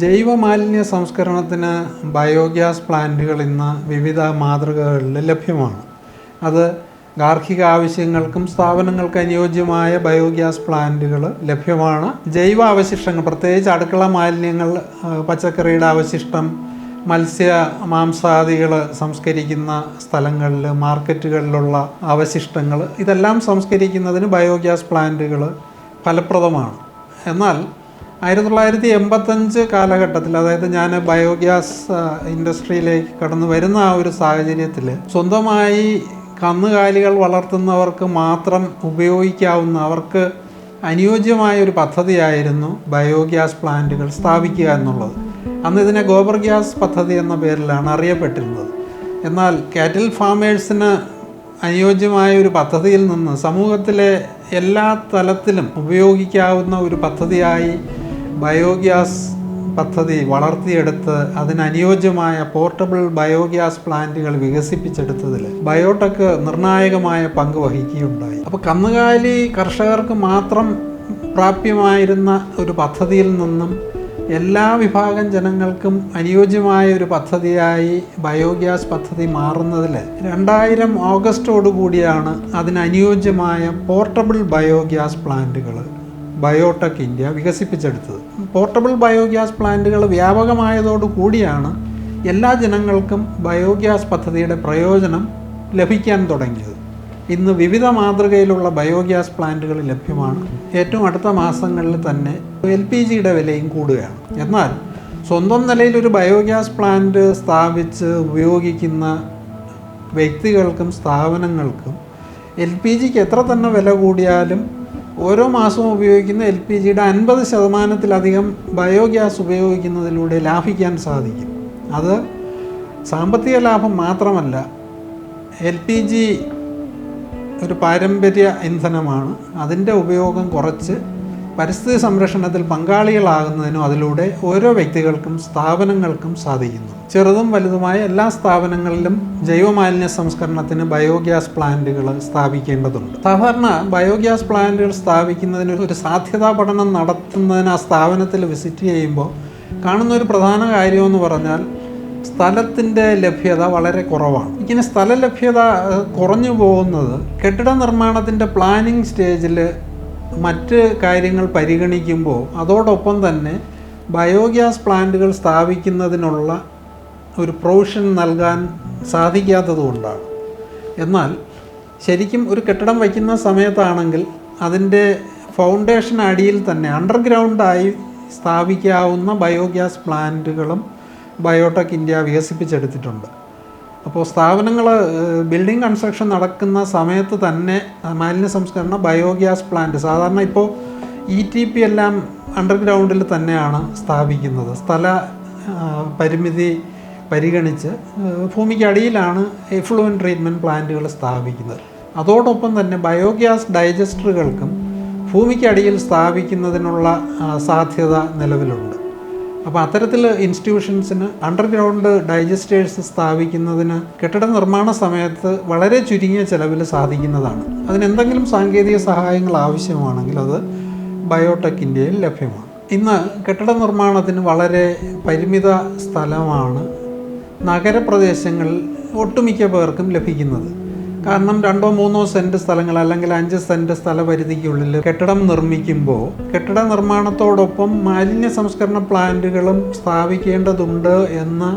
ജൈവ മാലിന്യ സംസ്കരണത്തിന് ബയോഗ്യാസ് പ്ലാന്റുകൾ ഇന്ന് വിവിധ മാതൃകകളിൽ ലഭ്യമാണ്. അത് ഗാർഹിക ആവശ്യങ്ങൾക്കും സ്ഥാപനങ്ങൾക്ക് അനുയോജ്യമായ ബയോഗ്യാസ് പ്ലാന്റുകൾ ലഭ്യമാണ്. ജൈവ അവശിഷ്ടങ്ങൾ പ്രത്യേകിച്ച് അടുക്കള മാലിന്യങ്ങൾ പച്ചക്കറിയുടെ അവശിഷ്ടം മത്സ്യ മാംസാദികൾ സംസ്കരിക്കുന്ന സ്ഥലങ്ങളിൽ മാർക്കറ്റുകളിലുള്ള അവശിഷ്ടങ്ങൾ ഇതെല്ലാം സംസ്കരിക്കുന്നതിന് ബയോഗ്യാസ് പ്ലാന്റുകൾ ഫലപ്രദമാണ്. എന്നാൽ ആയിരത്തി തൊള്ളായിരത്തി എൺപത്തഞ്ച് കാലഘട്ടത്തിൽ അതായത് ഞാൻ ബയോഗ്യാസ് ഇൻഡസ്ട്രിയിലേക്ക് കടന്നു വരുന്ന ആ ഒരു സാഹചര്യത്തിൽ സ്വന്തമായി കന്നുകാലികൾ വളർത്തുന്നവർക്ക് മാത്രം ഉപയോഗിക്കാവുന്ന അവർക്ക് അനുയോജ്യമായ ഒരു പദ്ധതിയായിരുന്നു ബയോഗ്യാസ് പ്ലാന്റുകൾ സ്ഥാപിക്കുക എന്നുള്ളത്. അന്ന് ഇതിനെ ഗോബർ ഗ്യാസ് പദ്ധതി എന്ന പേരിലാണ് അറിയപ്പെട്ടിരുന്നത്. എന്നാൽ കാറ്റിൽ ഫാമേഴ്സിന് അനുയോജ്യമായ ഒരു പദ്ധതിയിൽ നിന്ന് സമൂഹത്തിലെ എല്ലാ തലത്തിലും ഉപയോഗിക്കാവുന്ന ഒരു പദ്ധതിയായി ബയോഗ്യാസ് പദ്ധതി വളർത്തിയെടുത്ത് അതിനനുയോജ്യമായ പോർട്ടബിൾ ബയോഗ്യാസ് പ്ലാന്റുകൾ വികസിപ്പിച്ചെടുത്തതിൽ ബയോടെക് നിർണായകമായ പങ്ക് വഹിക്കുകയുണ്ടായി. അപ്പോൾ കന്നുകാലി കർഷകർക്ക് മാത്രം പ്രാപ്യമായിരുന്ന ഒരു പദ്ധതിയിൽ നിന്നും എല്ലാ വിഭാഗം ജനങ്ങൾക്കും അനുയോജ്യമായ ഒരു പദ്ധതിയായി ബയോഗ്യാസ് പദ്ധതി മാറുന്നതിൽ രണ്ടായിരം ഓഗസ്റ്റോടു കൂടിയാണ് അതിനനുയോജ്യമായ പോർട്ടബിൾ ബയോഗ്യാസ് പ്ലാന്റുകൾ ബയോടെക് ഇന്ത്യ വികസിപ്പിച്ചെടുത്തത്. പോർട്ടബിൾ ബയോഗ്യാസ് പ്ലാന്റുകൾ വ്യാപകമായതോടു കൂടിയാണ് എല്ലാ ജനങ്ങൾക്കും ബയോഗ്യാസ് പദ്ധതിയുടെ പ്രയോജനം ലഭിക്കാൻ തുടങ്ങിയത്. ഇന്ന് വിവിധ മാതൃകയിലുള്ള ബയോഗ്യാസ് പ്ലാന്റുകൾ ലഭ്യമാണ്. ഏറ്റവും അടുത്ത മാസങ്ങളിൽ തന്നെ എൽ പി ജിയുടെ വിലയും കൂടുകയാണ്. എന്നാൽ സ്വന്തം നിലയിൽ ഒരു ബയോഗ്യാസ് പ്ലാന്റ് സ്ഥാപിച്ച് ഉപയോഗിക്കുന്ന വ്യക്തികൾക്കും സ്ഥാപനങ്ങൾക്കും എൽ പി ജിക്ക് എത്ര തന്നെ വില കൂടിയാലും ഓരോ മാസവും ഉപയോഗിക്കുന്ന എൽ പി ജിയുടെ അൻപത് ശതമാനത്തിലധികം ബയോഗ്യാസ് ഉപയോഗിക്കുന്നതിലൂടെ ലാഭിക്കാൻ സാധിക്കും. അത് സാമ്പത്തിക ലാഭം മാത്രമല്ല എൽ പി ജി ഒരു പാരമ്പര്യ ഇന്ധനമാണ്. അതിന്റെ ഉപയോഗം കുറച്ച് പരിസ്ഥിതി സംരക്ഷണത്തിൽ പങ്കാളികളാകുന്നതിനും അതിലൂടെ ഓരോ വ്യക്തികൾക്കും സ്ഥാപനങ്ങൾക്കും സാധിക്കുന്നു. ചെറുതും വലുതുമായ എല്ലാ സ്ഥാപനങ്ങളിലും ജൈവമാലിന്യ സംസ്കരണത്തിന് ബയോഗ്യാസ് പ്ലാന്റുകൾ സ്ഥാപിക്കേണ്ടതുണ്ട്. സാധാരണ ബയോഗ്യാസ് പ്ലാന്റുകൾ സ്ഥാപിക്കുന്നതിന് ഒരു സാധ്യതാ പഠനം നടത്തുന്നതിന് ആ സ്ഥാപനത്തിൽ വിസിറ്റ് ചെയ്യുമ്പോൾ കാണുന്ന ഒരു പ്രധാന കാര്യമെന്ന് പറഞ്ഞാൽ സ്ഥലത്തിന്റെ ലഭ്യത വളരെ കുറവാണ്. ഇങ്ങനെ സ്ഥല ലഭ്യത കുറഞ്ഞു പോകുന്നത് കെട്ടിട നിർമ്മാണത്തിന്റെ പ്ലാനിങ് സ്റ്റേജിൽ മറ്റ് കാര്യങ്ങൾ പരിഗണിക്കുമ്പോൾ അതോടൊപ്പം തന്നെ ബയോഗ്യാസ് പ്ലാന്റുകൾ സ്ഥാപിക്കുന്നതിനുള്ള ഒരു പ്രൊവിഷൻ നൽകാൻ സാധിക്കാത്തതുകൊണ്ടാണ് എന്നാൽ ശരിക്കും ഒരു കെട്ടിടം വയ്ക്കുന്ന സമയത്താണെങ്കിൽ അതിന്റെ ഫൗണ്ടേഷൻ അടിയിൽ തന്നെ അണ്ടർഗ്രൗണ്ടായി സ്ഥാപിക്കാവുന്ന ബയോഗ്യാസ് പ്ലാന്റുകളും ബയോടെക് ഇന്ത്യ വികസിപ്പിച്ചെടുത്തിട്ടുണ്ട്. അപ്പോൾ സ്ഥാപനങ്ങൾ ബിൽഡിംഗ് കൺസ്ട്രക്ഷൻ നടക്കുന്ന സമയത്ത് തന്നെ മാലിന്യ സംസ്കരണ ബയോഗ്യാസ് പ്ലാന്റ് സാധാരണ ഇപ്പോൾ ഇ ടി പി എല്ലാം അണ്ടർഗ്രൗണ്ടിൽ തന്നെയാണ് സ്ഥാപിക്കുന്നത്. സ്ഥല പരിമിതി പരിഗണിച്ച് ഭൂമിക്കടിയിലാണ് എഫ്ലുവൻ ട്രീറ്റ്മെന്റ് പ്ലാന്റുകൾ സ്ഥാപിക്കുന്നത്. അതോടൊപ്പം തന്നെ ബയോഗ്യാസ് ഡൈജസ്റ്ററുകൾക്കും ഭൂമിക്കടിയിൽ സ്ഥാപിക്കുന്നതിനുള്ള സാധ്യത നിലവിലുണ്ട്. അപ്പോൾ അത്തരത്തിൽ ഇൻസ്റ്റിറ്റ്യൂഷൻസിന് അണ്ടർഗ്രൗണ്ട് ഡൈജസ്റ്റേഴ്സ് സ്ഥാപിക്കുന്നതിന് കെട്ടിട നിർമ്മാണ സമയത്ത് വളരെ ചുരുങ്ങിയ ചെലവിൽ സാധിക്കുന്നതാണ്. അതിനെന്തെങ്കിലും സാങ്കേതിക സഹായങ്ങൾ ആവശ്യമാണെങ്കിൽ അത് ബയോടെക് ഇന്ത്യയിൽ ലഭ്യമാണ്. ഇന്ന് കെട്ടിട നിർമ്മാണത്തിന് വളരെ പരിമിത സ്ഥലമാണ് നഗരപ്രദേശങ്ങളിൽ ഒട്ടുമിക്ക പേർക്കും ലഭിക്കുന്നത്. കാരണം രണ്ടോ മൂന്നോ സെന്റ് സ്ഥലങ്ങൾ അല്ലെങ്കിൽ അഞ്ച് സെന്റ് സ്ഥലപരിധിക്കുള്ളിൽ കെട്ടിടം നിർമ്മിക്കുമ്പോൾ കെട്ടിട നിർമ്മാണത്തോടൊപ്പം മാലിന്യ സംസ്കരണ പ്ലാന്റുകളും സ്ഥാപിക്കേണ്ടതുണ്ട് എന്ന്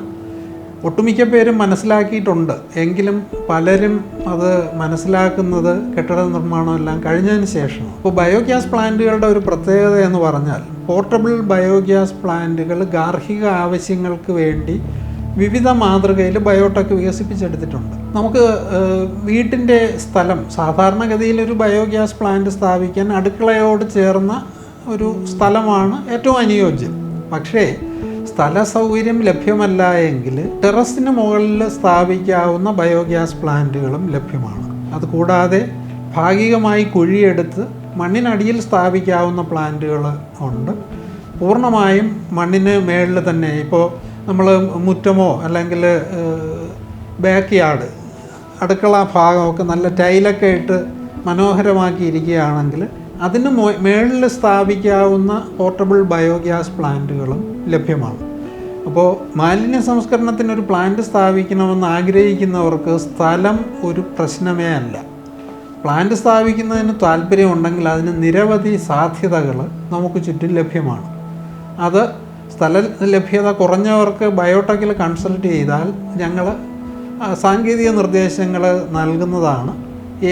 ഒട്ടുമിക്ക പേരും മനസ്സിലാക്കിയിട്ടുണ്ട്. എങ്കിലും പലരും അത് മനസ്സിലാക്കുന്നത് കെട്ടിട നിർമ്മാണം എല്ലാം കഴിഞ്ഞതിന് ശേഷം ഇപ്പോൾ ബയോഗ്യാസ് പ്ലാന്റുകളുടെ ഒരു പ്രത്യേകത എന്ന് പറഞ്ഞാൽ പോർട്ടബിൾ ബയോഗ്യാസ് പ്ലാന്റുകൾ ഗാർഹിക ആവശ്യങ്ങൾക്ക് വേണ്ടി വിവിധ മാതൃകയിൽ ബയോടെക് വികസിപ്പിച്ചെടുത്തിട്ടുണ്ട്. നമുക്ക് വീട്ടിന്റെ സ്ഥലം സാധാരണഗതിയിൽ ഒരു ബയോഗ്യാസ് പ്ലാന്റ് സ്ഥാപിക്കാൻ അടുക്കളയോട് ചേർന്ന ഒരു സ്ഥലമാണ് ഏറ്റവും അനുയോജ്യം. പക്ഷേ സ്ഥല സൗകര്യം ലഭ്യമല്ല എങ്കിൽ ടെറസിന് മുകളിൽ സ്ഥാപിക്കാവുന്ന ബയോഗ്യാസ് പ്ലാന്റുകളും ലഭ്യമാണ്. അതുകൂടാതെ ഭാഗികമായി കുഴിയെടുത്ത് മണ്ണിനടിയിൽ സ്ഥാപിക്കാവുന്ന പ്ലാന്റുകൾ ഉണ്ട്. പൂർണമായും മണ്ണിന് മേളിൽ തന്നെ. ഇപ്പോൾ നമ്മൾ മുറ്റമോ അല്ലെങ്കിൽ ബാക്ക് യാർഡ് അടുക്കള ഭാഗമൊക്കെ നല്ല ടൈലൊക്കെ ഇട്ട് മനോഹരമാക്കിയിരിക്കുകയാണെങ്കിൽ അതിന് മേളിൽ സ്ഥാപിക്കാവുന്ന പോർട്ടബിൾ ബയോഗ്യാസ് പ്ലാന്റുകളും ലഭ്യമാണ്. അപ്പോൾ മാലിന്യ സംസ്കരണത്തിന് ഒരു പ്ലാന്റ് സ്ഥാപിക്കണമെന്ന് ആഗ്രഹിക്കുന്നവർക്ക് സ്ഥലം ഒരു പ്രശ്നമേ അല്ല. പ്ലാന്റ് സ്ഥാപിക്കുന്നതിന് താല്പര്യമുണ്ടെങ്കിൽ അതിന് നിരവധി സാധ്യതകൾ നമുക്ക് ചുറ്റും ലഭ്യമാണ്. അത് സ്ഥല ലഭ്യത കുറഞ്ഞവർക്ക് ബയോടെക്കിൽ കൺസൾട്ട് ചെയ്താൽ ഞങ്ങൾ സാങ്കേതിക നിർദ്ദേശങ്ങൾ നൽകുന്നതാണ്.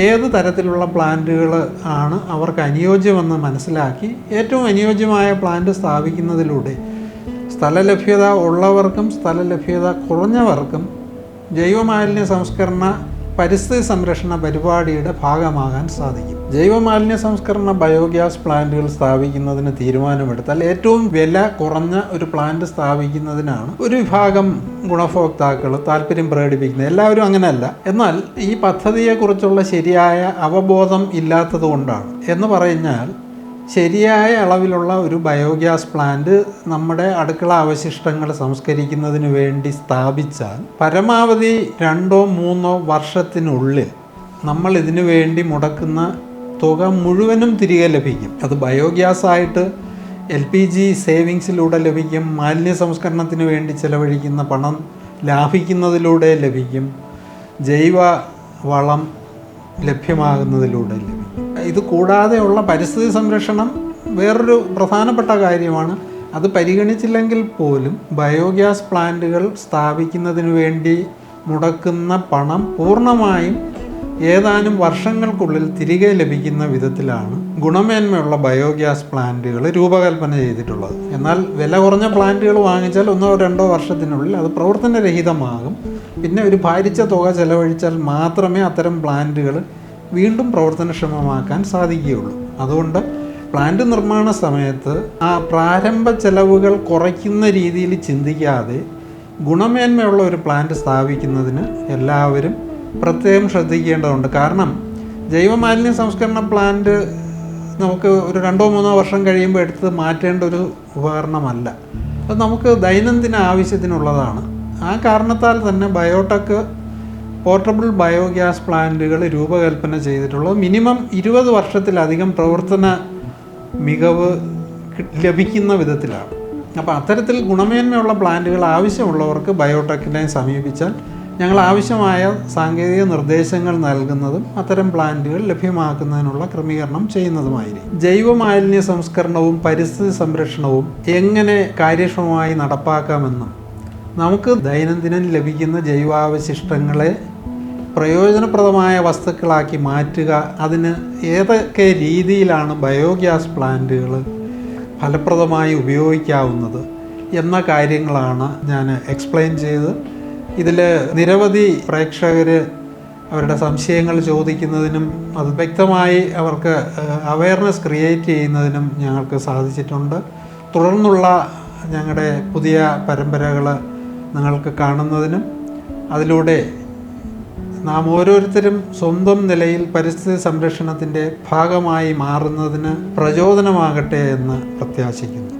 ഏത് തരത്തിലുള്ള പ്ലാന്റുകൾ ആണ് അവർക്ക് അനുയോജ്യമെന്ന് മനസ്സിലാക്കി ഏറ്റവും അനുയോജ്യമായ പ്ലാന്റ് സ്ഥാപിക്കുന്നതിലൂടെ സ്ഥല ലഭ്യത ഉള്ളവർക്കും സ്ഥല ലഭ്യത കുറഞ്ഞവർക്കും ജൈവമാലിന്യ സംസ്കരണ പരിസ്ഥിതി സംരക്ഷണ പരിപാടിയുടെ ഭാഗമാകാൻ സാധിക്കും. ജൈവമാലിന്യ സംസ്കരണ ബയോഗ്യാസ് പ്ലാന്റുകൾ സ്ഥാപിക്കുന്നതിന് തീരുമാനമെടുത്താൽ ഏറ്റവും വില കുറഞ്ഞ ഒരു പ്ലാന്റ് സ്ഥാപിക്കുന്നതിനാണ് ഒരു വിഭാഗം ഗുണഭോക്താക്കൾ താല്പര്യം പ്രകടിപ്പിക്കുന്നത്. എല്ലാവരും അങ്ങനെയല്ല. എന്നാൽ ഈ പദ്ധതിയെക്കുറിച്ചുള്ള ശരിയായ അവബോധം ഇല്ലാത്തത് കൊണ്ടാണ് എന്ന് പറഞ്ഞാൽ ശരിയായ അളവിലുള്ള ഒരു ബയോഗ്യാസ് പ്ലാന്റ് നമ്മുടെ അടുക്കള അവശിഷ്ടങ്ങൾ സംസ്കരിക്കുന്നതിന് വേണ്ടി സ്ഥാപിച്ചാൽ പരമാവധി രണ്ടോ മൂന്നോ വർഷത്തിനുള്ളിൽ നമ്മൾ ഇതിനു വേണ്ടി മുടക്കുന്ന തുക മുഴുവനും തിരികെ ലഭിക്കും. അത് ബയോഗ്യാസ് ആയിട്ട് എൽ പി ജി സേവിങ്സിലൂടെ ലഭിക്കും മാലിന്യ സംസ്കരണത്തിന് വേണ്ടി ചിലവഴിക്കുന്ന പണം ലാഭിക്കുന്നതിലൂടെ ലഭിക്കും ജൈവ വളം ലഭ്യമാകുന്നതിലൂടെ ലഭിക്കും. ഇത് കൂടാതെയുള്ള പരിസ്ഥിതി സംരക്ഷണം വേറൊരു പ്രധാനപ്പെട്ട കാര്യമാണ്. അത് പരിഗണിച്ചില്ലെങ്കിൽ പോലും ബയോഗ്യാസ് പ്ലാന്റുകൾ സ്ഥാപിക്കുന്നതിന് വേണ്ടി മുടക്കുന്ന പണം പൂർണമായും ഏതാനും വർഷങ്ങൾക്കുള്ളിൽ തിരികെ ലഭിക്കുന്ന വിധത്തിലാണ് ഗുണമേന്മയുള്ള ബയോഗ്യാസ് പ്ലാന്റുകൾ രൂപകൽപ്പന ചെയ്തിട്ടുള്ളത്. എന്നാൽ വില കുറഞ്ഞ പ്ലാന്റുകൾ വാങ്ങിച്ചാൽ ഒന്നോ രണ്ടോ വർഷത്തിനുള്ളിൽ അത് പ്രവർത്തനരഹിതമാകും. പിന്നെ ഒരു ഭാരിച്ച തുക ചെലവഴിച്ചാൽ മാത്രമേ അത്തരം പ്ലാന്റുകൾ വീണ്ടും പ്രവർത്തനക്ഷമമാക്കാൻ സാധിക്കുകയുള്ളൂ. അതുകൊണ്ട് പ്ലാന്റ് നിർമ്മാണ സമയത്ത് ആ പ്രാരംഭ ചെലവുകൾ കുറയ്ക്കുന്ന രീതിയിൽ ചിന്തിക്കാതെ ഗുണമേന്മയുള്ള ഒരു പ്ലാന്റ് സ്ഥാപിക്കുന്നതിന് എല്ലാവരും പ്രത്യേകം ശ്രദ്ധിക്കേണ്ടതുണ്ട്. കാരണം ജൈവമാലിന്യ സംസ്കരണ പ്ലാന്റ് നമുക്ക് ഒരു രണ്ടോ മൂന്നോ വർഷം കഴിയുമ്പോൾ എടുത്ത് മാറ്റേണ്ട ഒരു ഉപകരണമല്ല. അത് നമുക്ക് ദൈനംദിന ആവശ്യത്തിനുള്ളതാണ്. ആ കാരണത്താൽ തന്നെ ബയോടെക് പോർട്ടബിൾ ബയോഗ്യാസ് പ്ലാന്റുകൾ രൂപകൽപ്പന ചെയ്തിട്ടുള്ളത് മിനിമം ഇരുപത് വർഷത്തിലധികം പ്രവർത്തന മികവ് ലഭിക്കുന്ന വിധത്തിലാണ്. അപ്പോൾ അത്തരത്തിൽ ഗുണമേന്മയുള്ള പ്ലാന്റുകൾ ആവശ്യമുള്ളവർക്ക് ബയോടെക്കിനെ സമീപിച്ചാൽ ഞങ്ങൾ ആവശ്യമായ സാങ്കേതിക നിർദ്ദേശങ്ങൾ നൽകുന്നതും അത്തരം പ്ലാന്റുകൾ ലഭ്യമാക്കുന്നതിനുള്ള ക്രമീകരണം ചെയ്യുന്നതുമായിരിക്കും. ജൈവ മാലിന്യ സംസ്കരണവും പരിസ്ഥിതി സംരക്ഷണവും എങ്ങനെ കാര്യക്ഷമമായി നടപ്പാക്കാമെന്നും നമുക്ക് ദൈനംദിനം ലഭിക്കുന്ന ജൈവാവശിഷ്ടങ്ങളെ പ്രയോജനപ്രദമായ വസ്തുക്കളാക്കി മാറ്റുക. അതിന് ഏതൊക്കെ രീതിയിലാണ് ബയോഗ്യാസ് പ്ലാന്റുകൾ ഫലപ്രദമായി ഉപയോഗിക്കാവുന്നത് എന്ന കാര്യങ്ങളാണ് ഞാൻ എക്സ്പ്ലെയിൻ ചെയ്ത് ഇതിൽ നിരവധി പ്രേക്ഷകർ അവരുടെ സംശയങ്ങൾ ചോദിക്കുന്നതിനും അത് വ്യക്തമായി അവർക്ക് അവയർനെസ് ക്രിയേറ്റ് ചെയ്യുന്നതിനും ഞങ്ങൾക്ക് സാധിച്ചിട്ടുണ്ട്. തുടർന്നുള്ള ഞങ്ങളുടെ പുതിയ പരമ്പരകൾ നിങ്ങൾക്ക് കാണുന്നതിനും അതിലൂടെ നാം ഓരോരുത്തരും സ്വന്തം നിലയിൽ പരിസ്ഥിതി സംരക്ഷണത്തിന്റെ ഭാഗമായി മാറുന്നതിന് പ്രചോദനമാകട്ടെ എന്ന് പ്രത്യാശിക്കുന്നു.